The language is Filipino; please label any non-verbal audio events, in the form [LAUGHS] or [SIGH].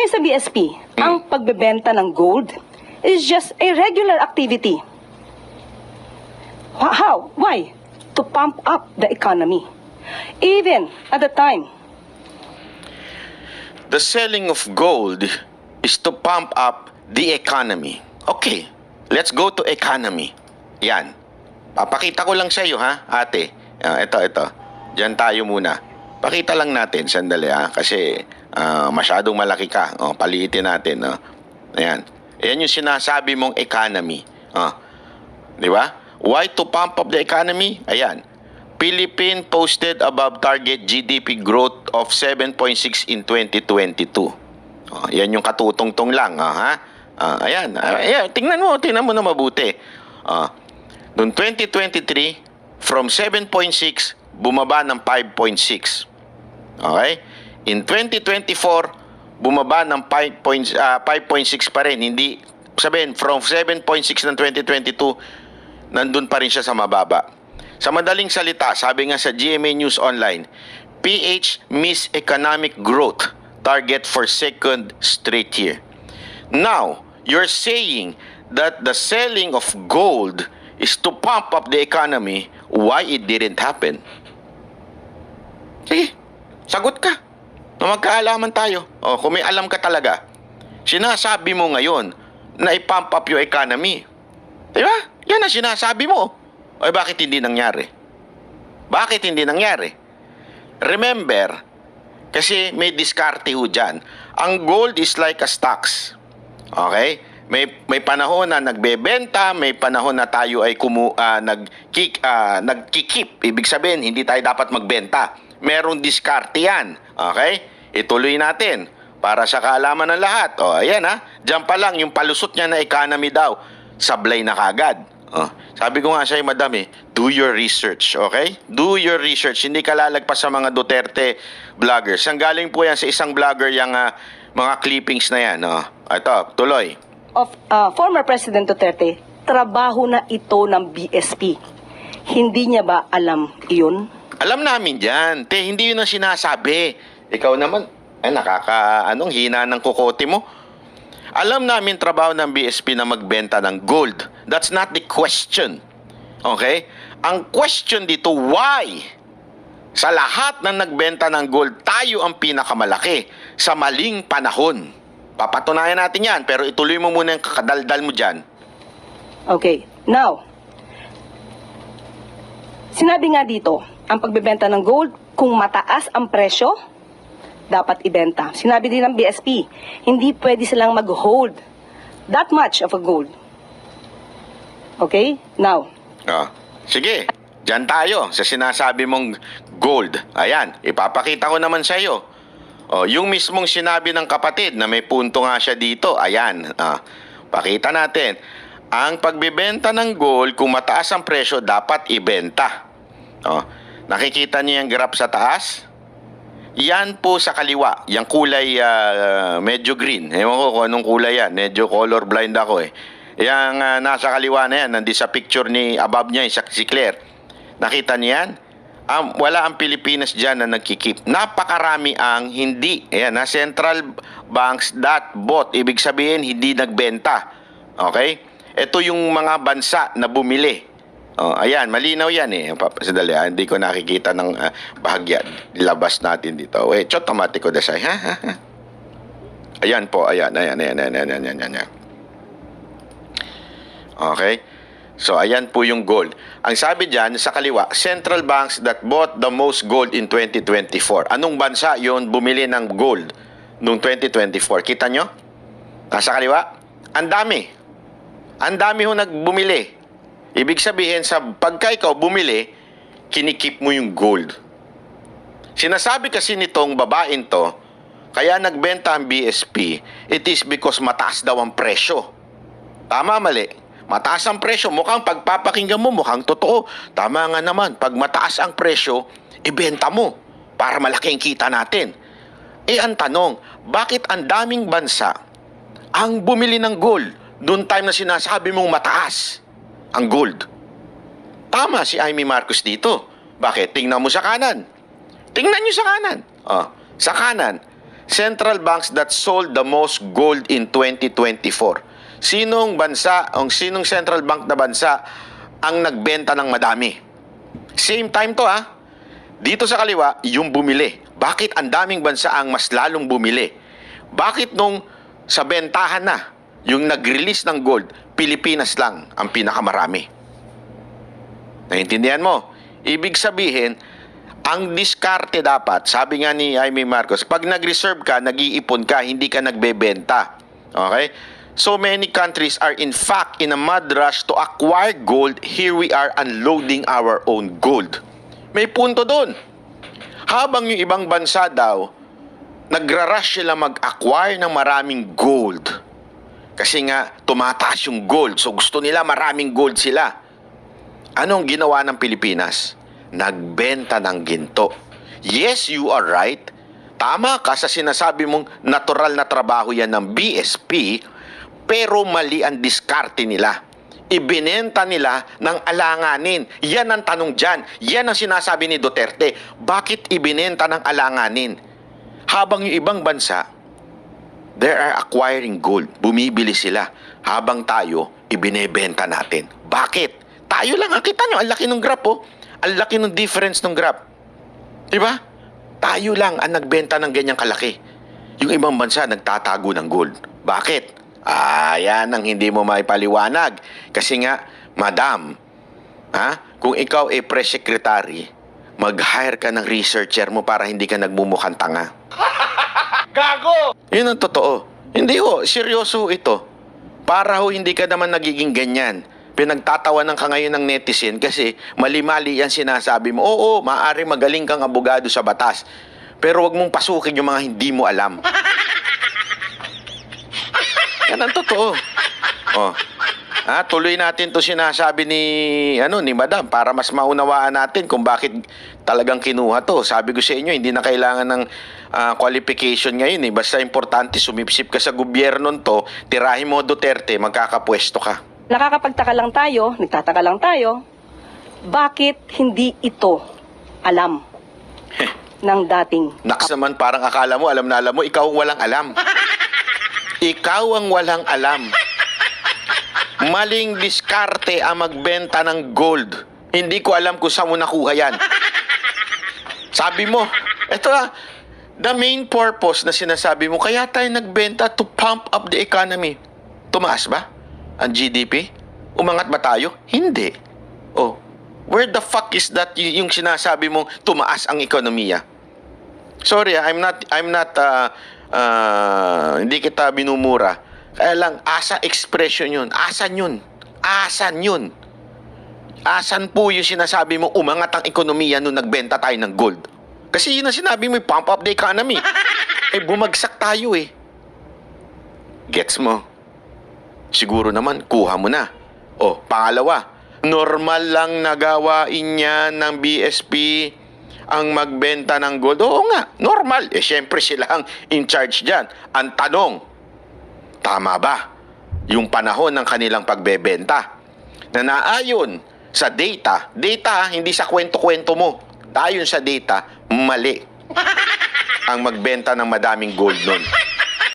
Ayon sa BSP, ang pagbebenta ng gold is just a regular activity. How? Why? To pump up the economy. Even at the time The selling of gold is to pump up the economy. Okay, let's go to economy. Yan. Papakita ko lang sa iyo ha, ate. Ah, ito, ito. Diyan tayo muna. Pakita lang natin, sandali ha, kasi ah, masyadong malaki ka. Oh, paliitin natin. No? Ayan. Ayan yung sinasabi mong economy. Oh. Di ba? Why to pump up the economy? Ayan. Philippine posted above target GDP growth of 7.6 in 2022. Oh, yan yung katutungtong lang, ah, ha? Ah, ayan, Ah, ayan, tingnan mo, tingnan mo na mabuti. Ah, noong 2023, from 7.6, bumaba ng 5.6. Okay? In 2024, bumaba ng 5 points, ah, 5.6 pa rin. Hindi, sabihin, from 7.6 ng 2022, nandun pa rin siya sa mababa. Sa madaling salita, sabi nga sa GMA News Online, PH miss economic growth target for second straight year. Now, you're saying that the selling of gold is to pump up the economy. Why it didn't happen? Sige, sagot ka. Na magkaalaman tayo. O, kung may alam ka talaga, sinasabi mo ngayon na i-pump up yung economy. Di ba? Yan ang sinasabi mo. O bakit hindi nangyari? Bakit hindi nangyari? Remember, kasi may diskarte ho dyan. Ang gold is like a stocks. Okay? May may panahon na nagbebenta, may panahon na tayo ay kumu ah, nagkik ah, nagkikip. Ibig sabihin, hindi tayo dapat magbenta. Merong diskarte 'yan. Okay? Ituloy natin para sa kaalaman ng lahat. O, ayan ha. Diyan pa lang yung palusot niya na economy daw. Sablay na kagad. Oh, sabi ko nga sa'yo, madam eh, do your research, okay? Do your research. Hindi ka lalagpas sa mga Duterte vloggers. Ang galing po yan sa isang vlogger yung ah, mga clippings na yan. Oh. Ito, tuloy. Of uh, former President Duterte, trabaho na ito ng BSP. Hindi niya ba alam iyon? Alam namin dyan. Te, hindi yun ang sinasabi. Ikaw naman, ay nakaka, anong hina ng kukote mo? Alam namin trabaho ng BSP na magbenta ng gold. That's not the question. Okay? Ang question dito, why? Sa lahat ng nagbenta ng gold, tayo ang pinakamalaki sa maling panahon. Papatunayan natin yan, pero ituloy mo muna yung kakadaldal mo dyan. Okay, now, sinabi nga dito, ang pagbebenta ng gold, kung mataas ang presyo, dapat ibenta. Sinabi din ng BSP, hindi pwede silang mag-hold that much of a gold. Okay? Now, Ah, sige, dyan tayo sa sinasabi mong gold. Ayan, ipapakita ko naman sa iyo. Oh, yung mismong sinabi ng kapatid na may punto nga siya dito. Ayan, ah, pakita natin. Ang pagbebenta ng gold, kung mataas ang presyo, dapat ibenta. Oh, nakikita niyo yung graph sa taas? Yan po sa kaliwa, yung kulay ah, medyo green. Ewan ko kung anong kulay yan, medyo color blind ako eh. Yang ah, nasa kaliwa na yan, nandi sa picture ni above niya, si Claire. Nakita niyo yan? um, wala ang Pilipinas dyan na nagkikip. Napakarami ang hindi. Ayan, na central banks that bought. Ibig sabihin, hindi nagbenta. Okay? Ito yung mga bansa na bumili. Oh, ayan, malinaw yan eh. Sandali, ah, hindi ko nakikita ng uh, bahagya. Labas natin dito. Wait, chot, tamati ko desay. Ha? ayan po, ayan, ayan, ayan, ayan, ayan, ayan, ayan. Okay? So, ayan po yung gold. Ang sabi dyan, sa kaliwa, central banks that bought the most gold in 2024. Anong bansa yon bumili ng gold noong 2024? Kita nyo? Nasa kaliwa? Ang dami. Ang dami ho nagbumili. Ibig sabihin, sa pagka ikaw bumili, kinikip mo yung gold. Sinasabi kasi nitong babaeng to, kaya nagbenta ang BSP, it is because mataas daw ang presyo. Tama, mali. Mataas ang presyo. Mukhang pagpapakinggan mo, mukhang totoo. Tama nga naman. Pag mataas ang presyo, ibenta mo para malaki ang kita natin. Eh, ang tanong, bakit ang daming bansa ang bumili ng gold noong time na sinasabi mong mataas ang gold? Tama si Amy Marcos dito. Bakit? Tingnan mo sa kanan. Tingnan nyo sa kanan. Oh, sa kanan. central banks that sold the most gold in 2024. Sinong bansa, o sinong central bank na bansa ang nagbenta ng madami? Same time to ha. Dito sa kaliwa, yung bumili. Bakit ang daming bansa ang mas lalong bumili? Bakit nung sa bentahan na, yung nag-release ng gold, Pilipinas lang ang pinakamarami? Naintindihan mo? Ibig sabihin, ang diskarte dapat, sabi nga ni Jaime Marcos, pag nag-reserve ka, nag-iipon ka, hindi ka nagbebenta. Okay? So many countries are in fact in a mad rush to acquire gold. Here we are unloading our own gold. May punto doon. Habang yung ibang bansa daw, nagra-rush sila mag-acquire ng maraming gold. Kasi nga, tumataas yung gold. So gusto nila maraming gold sila. Anong ginawa ng Pilipinas? Nagbenta ng ginto. Yes, you are right. Tama ka sa sinasabi mong natural na trabaho yan ng BSP, pero mali ang diskarte nila. Ibinenta nila ng alanganin. Yan ang tanong dyan. Yan ang sinasabi ni Duterte. Bakit ibinenta ng alanganin? Habang yung ibang bansa, they are acquiring gold. Bumibili sila. Habang tayo, ibinebenta natin. Bakit? Tayo lang. Ang kita nyo, ang laki ng graph oh. Ang laki ng difference ng graph. Di ba? Tayo lang ang nagbenta ng ganyang kalaki. Yung ibang bansa nagtatago ng gold. Bakit? Ah, yan ang hindi mo maipaliwanag. Kasi nga, madam, ha? kung ikaw ay press secretary, mag-hire ka ng researcher mo para hindi ka nagmumukhang tanga. [LAUGHS] Gago! Yun ang totoo. Hindi ho, seryoso ito. Para ho hindi ka naman nagiging ganyan. Pinagtatawanan ka ngayon ng netizen kasi mali-mali yan sinasabi mo. Oo, maaari magaling kang abogado sa batas. Pero wag mong pasukin yung mga hindi mo alam. Yan ang totoo. Oh. Ah, tuloy natin 'to sinasabi ni ano ni Madam para mas maunawaan natin kung bakit talagang kinuha 'to. Sabi ko sa inyo, hindi na kailangan ng ah, qualification ngayon eh. Basta importante sumipsip ka sa gobyerno 'to, tirahin mo Duterte, magkakapwesto ka. Nakakapagtaka lang tayo, nagtataka lang tayo, bakit hindi ito alam [LAUGHS] ng dating Naks naman parang akala mo, alam na alam mo, ikaw ang walang alam. [LAUGHS] ikaw ang walang alam. Maling diskarte ang magbenta ng gold. Hindi ko alam kung saan mo nakuha yan. Sabi mo, ito ah, the main purpose na sinasabi mo, kaya tayo nagbenta to pump up the economy. Tumaas ba ang GDP? Umangat ba tayo? Hindi. Oh, where the fuck is that yung sinasabi mong tumaas ang ekonomiya? Sorry, ah, I'm not I'm not uh, uh, hindi kita binumura. Kaya lang asa expression 'yun. Asan 'yun? Asan 'yun? Asan po yung sinasabi mo umangat ang ekonomiya nung nagbenta tayo ng gold? Kasi yun ang sinabi mo, pump up the economy. [LAUGHS] eh, bumagsak tayo eh. Gets mo? Siguro naman, kuha mo na. O, pangalawa, normal lang nagawain niya ng BSP ang magbenta ng gold. Oo nga, normal. Eh, syempre sila ang in charge dyan. Ang tanong, tama ba yung panahon ng kanilang pagbebenta? Na naayon sa data, data hindi sa kwento-kwento mo. Ayon sa data, mali [LAUGHS] ang magbenta ng madaming gold nun.